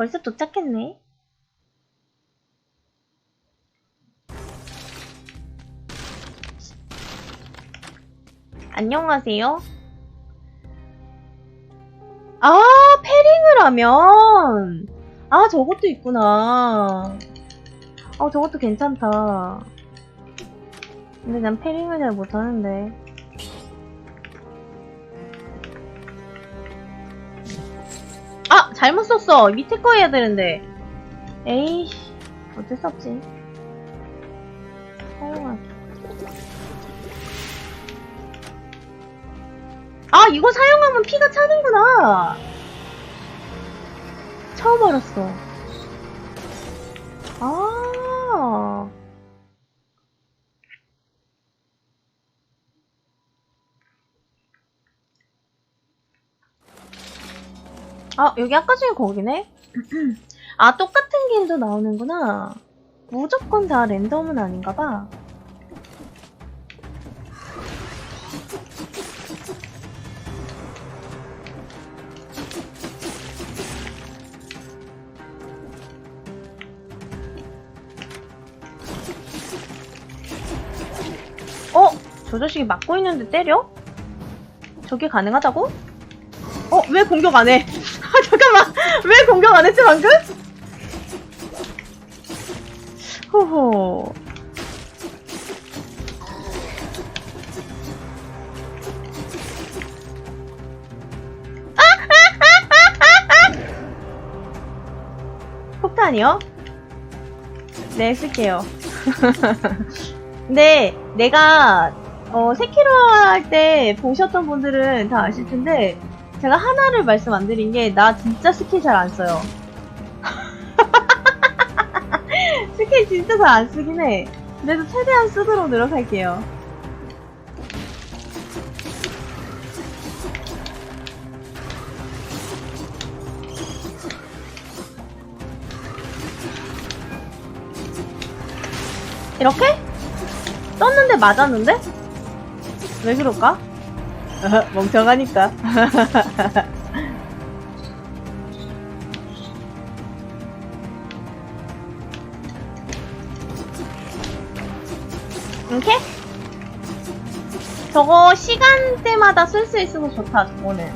벌써 도착했네. 안녕하세요. 아, 패링을 하면. 아, 저것도 있구나. 어, 저것도 괜찮다. 근데 난 패링을 잘 못하는데. 잘못 썼어! 밑에 거 해야 되는데. 에이씨. 어쩔 수 없지. 사용하기. 아, 이거 사용하면 피가 차는구나! 처음 알았어. 아. 아, 여기 아까 전에 거기네? 아, 똑같은 길도 나오는구나. 무조건 다 랜덤은 아닌가 봐. 어? 저 자식이 막고 있는데 때려? 저게 가능하다고? 어? 왜 공격 안 해? 왜 공격 안 했지, 방금? 호호. 폭탄이요? 네, 쓸게요. 근데 내가 어, 세키로 할 때 보셨던 분들은 다 아실 텐데 제가 하나를 말씀 안 드린 게 나 진짜 스킬 잘 안 써요. 스킬 진짜 잘 안 쓰긴 해. 그래도 최대한 쓰도록 노력할게요. 이렇게? 떴는데 맞았는데? 왜 그럴까? 멍청하니까. 이렇게? 저거 시간대마다 쓸 수 있어서 좋다, 저거는.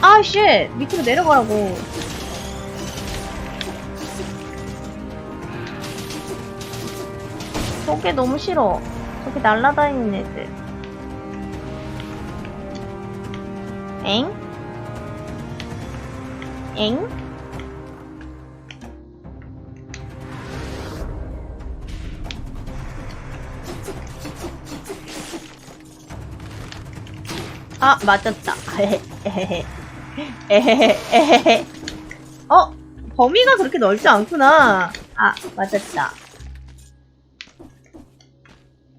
아, 쉣! 밑으로 내려가라고. 저게 너무 싫어. 저기 날라다니는 애들. 엥? 엥? 아, 맞았다. 에헤헤. 에헤헤, 에헤헤. 어? 범위가 그렇게 넓지 않구나. 아, 맞았다.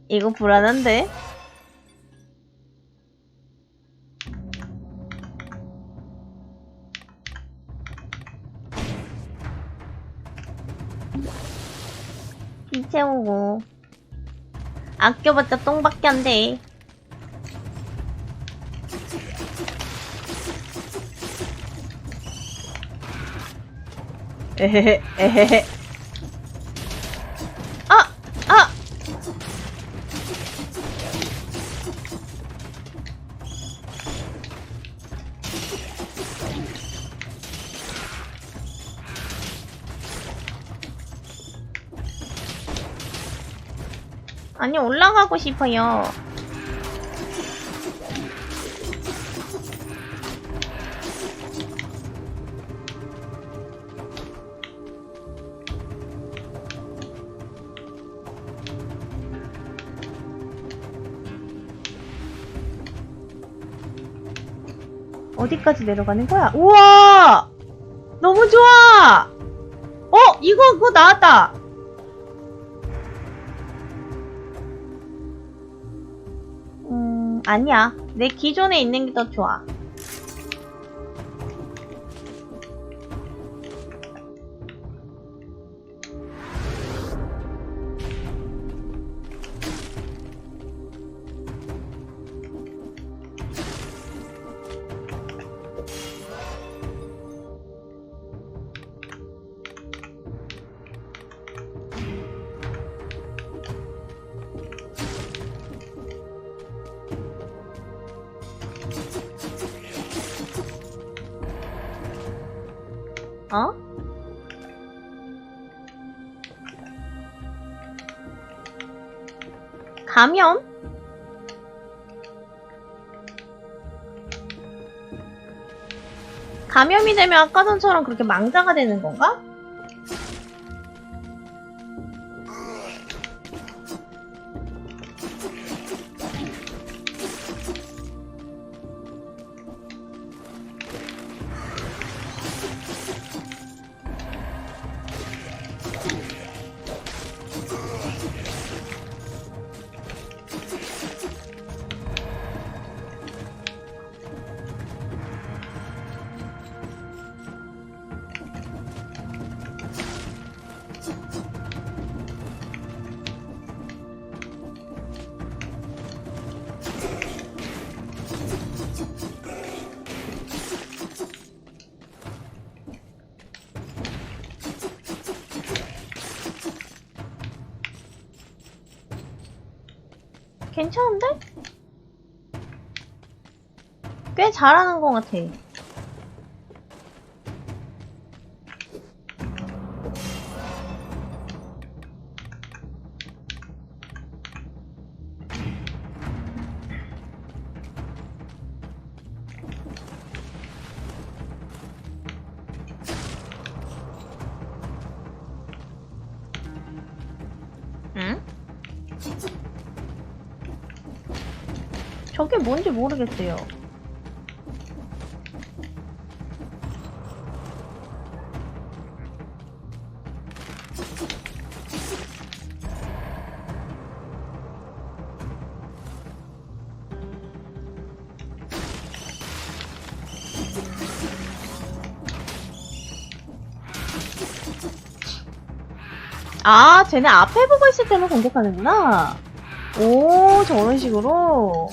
이거 불안한데? 비 채우고 아껴봤자 똥밖에 안 돼. 에헤헤 에헤헤 아니 올라가고 싶어요. 어디까지 내려가는 거야? 우와! 너무 좋아! 어? 이거, 그거 나왔다! 아니야. 내 기존에 있는 게 더 좋아. 어? 감염? 감염이 되면 아까 전처럼 그렇게 망자가 되는 건가? 괜찮은데? 꽤 잘하는 것 같아. 저게 뭔지 모르겠어요. 아, 쟤네 앞에 보고 있을 때만 공격하는구나. 오, 저런 식으로.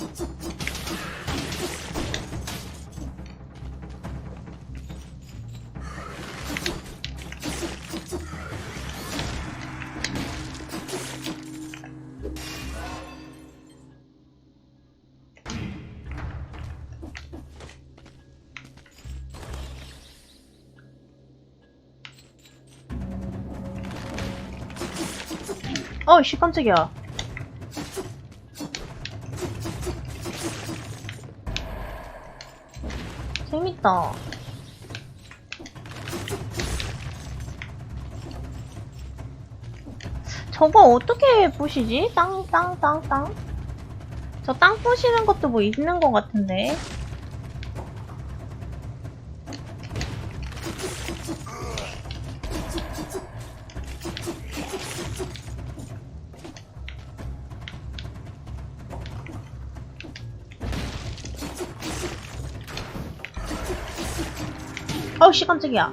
어이씨, 깜짝이야. 재밌다. 저거 어떻게 부시지? 땅, 땅, 땅, 땅. 저 땅 부시는 것도 뭐 있는 것 같은데. 어우 씨, 깜짝이야.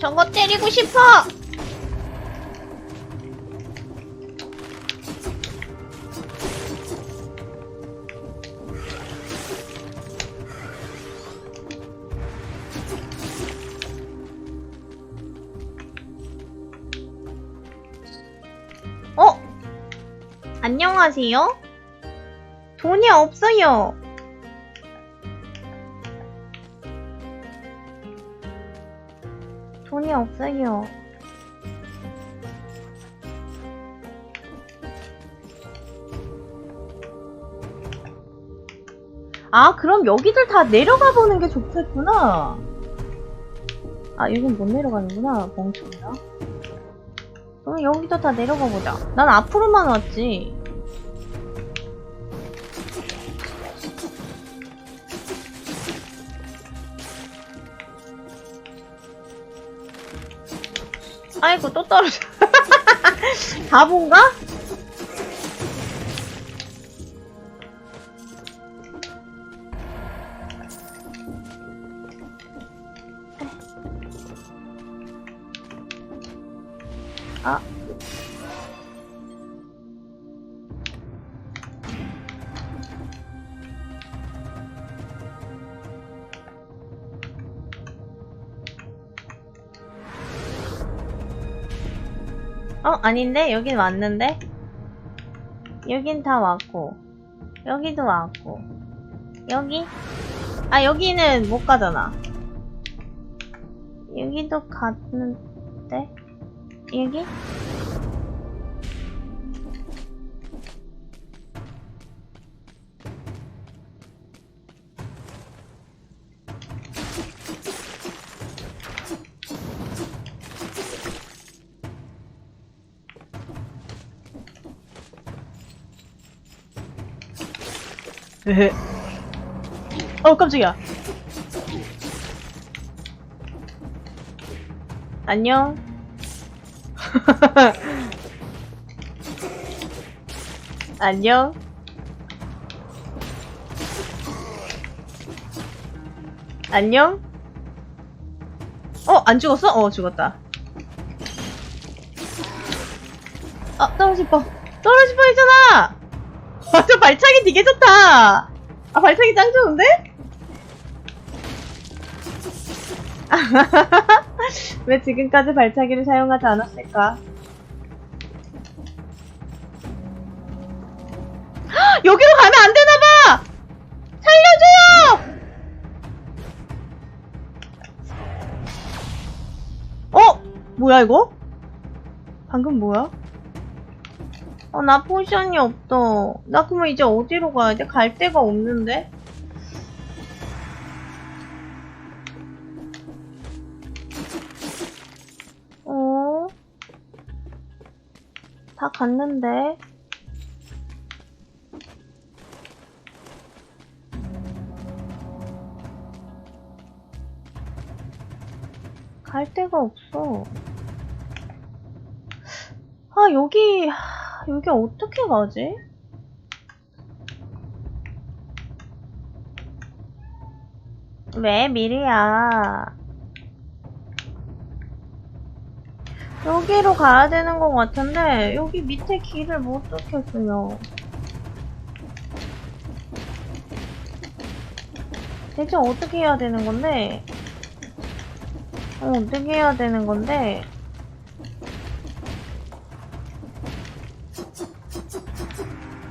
저거 때리고 싶어! 안녕하세요? 돈이 없어요. 돈이 없어요. 아, 그럼 여기들 다 내려가 보는 게 좋겠구나. 아, 이건 못 내려가는구나. 멍청이야. 그럼 여기도 다 내려가 보자. 난 앞으로만 왔지. 아이고, 또 떨어져. 바본가? 어, 아닌데? 여긴 왔는데? 여긴 다 왔고. 여기도 왔고. 여기? 아, 여기는 못 가잖아. 여기도 갔는데? 여기? 어, 깜짝이야. 안녕. 안녕. 안녕. 어, 안 죽었어? 어, 죽었다. 아, 떨어질 뻔. 떨어질 뻔 했잖아! 아, 저 발차기 되게 좋다! 아, 발차기 짱 좋은데? 왜 지금까지 발차기를 사용하지 않았을까? 헉, 여기로 가면 안 되나봐! 살려줘요! 어? 뭐야, 이거? 방금 뭐야? 어, 나 포션이 없다. 나 그러면 이제 어디로 가야 돼? 갈 데가 없는데? 어? 다 갔는데? 갈 데가 없어. 아, 여기, 하, 여기 어떻게 가지? 왜, 미리야. 여기로 가야 되는 것 같은데, 여기 밑에 길을 못 쫓겠어요. 대체 어떻게 해야 되는 건데? 어, 어떻게 해야 되는 건데?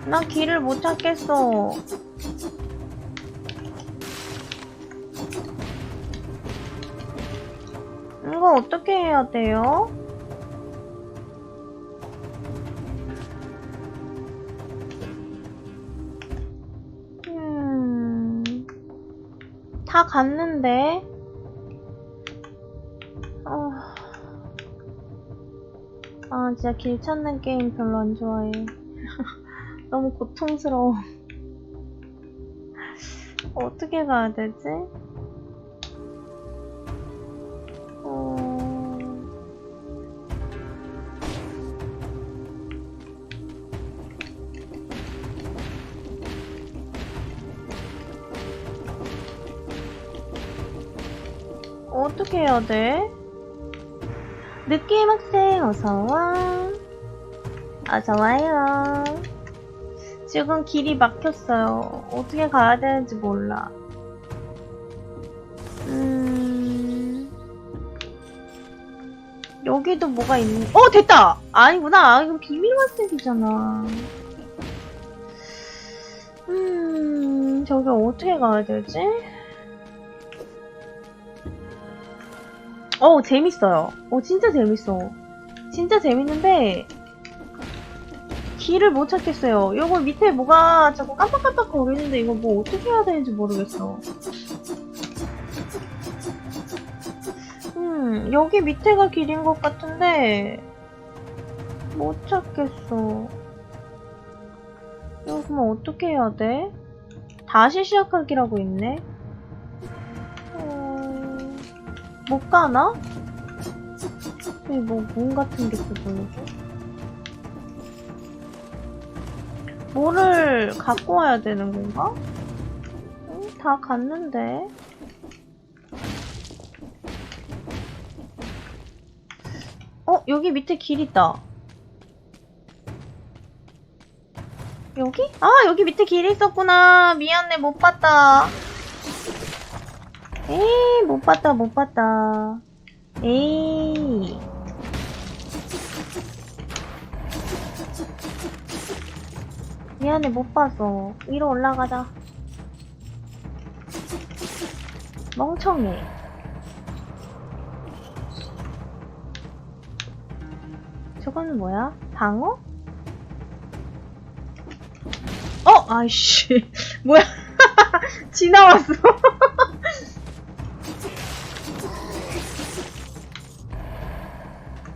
나 길을 못 찾겠어. 이거 어떻게 해야 돼요? 음, 다 갔는데. 아, 아, 진짜 길 찾는 게임 별로 안 좋아해. 너무 고통스러워. 어떻게 가야 되지? 어... 어떻게 해야 돼? 느낌 학생 어서와. 어서와요. 지금 길이 막혔어요. 어떻게 가야 되는지 몰라. 음... 여기도 뭐가 있는, 어, 됐다! 아니구나. 아, 이건 비밀 말씀이잖아. 음, 저기 어떻게 가야 되지? 어, 재밌어요. 어, 진짜 재밌어. 진짜 재밌는데, 길을 못 찾겠어요. 요거 밑에 뭐가 자꾸 깜빡깜빡 거리는데 이거 뭐 어떻게 해야 되는지 모르겠어. 음, 여기 밑에가 길인 것 같은데 못 찾겠어. 이거 그럼 어떻게 해야 돼? 다시 시작하기라고 있네. 어... 못 가나? 여기 뭐, 문 같은 게 또 보이지? 뭐를 갖고 와야 되는 건가? 응, 다 갔는데. 어, 여기 밑에 길 있다. 여기? 아, 여기 밑에 길 있었구나. 미안해, 못 봤다. 에이, 못 봤다, 못 봤다. 미안해, 못 봤어. 위로 올라가자. 멍청해. 저거는 뭐야? 방어? 어! 아이씨. 뭐야. 지나왔어.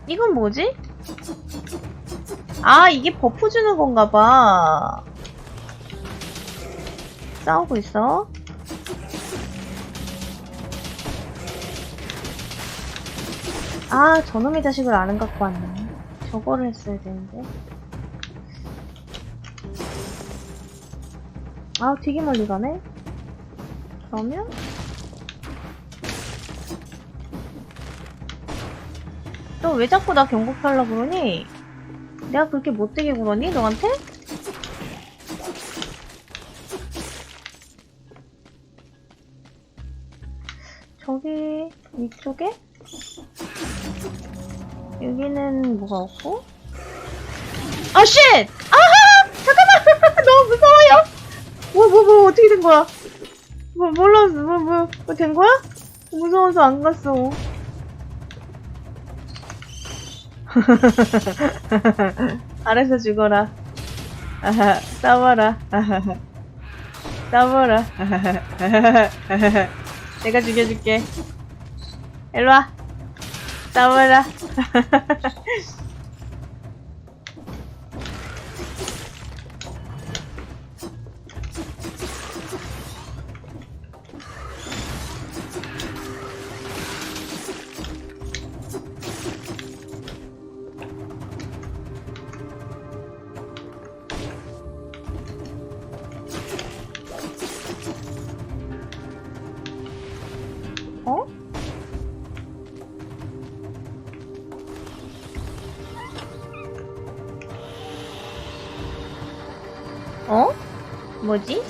이건 뭐지? 아, 이게 버프 주는 건가 봐. 싸우고 있어. 아, 저놈의 자식을 안 갖고 왔네. 저거를 했어야 되는데. 아, 되게 멀리 가네? 그러면? 너왜 자꾸 나 경고 하려고 그러니? 내가 그렇게 못되게 굴었니? 너한테? 저기 위쪽에? 여기는 뭐가 없고? 아 쉣! 아하! 잠깐만! 너무 무서워요! 뭐, 뭐, 뭐, 어떻게 된 거야? 뭐, 몰랐어. 뭐, 뭐, 뭐, 된 거야? 무서워서 안 갔어. 알아서 죽어라. 아하, 싸워라. 싸워라. 내가 죽여줄게. 일로와. 싸워라. 어? 뭐지?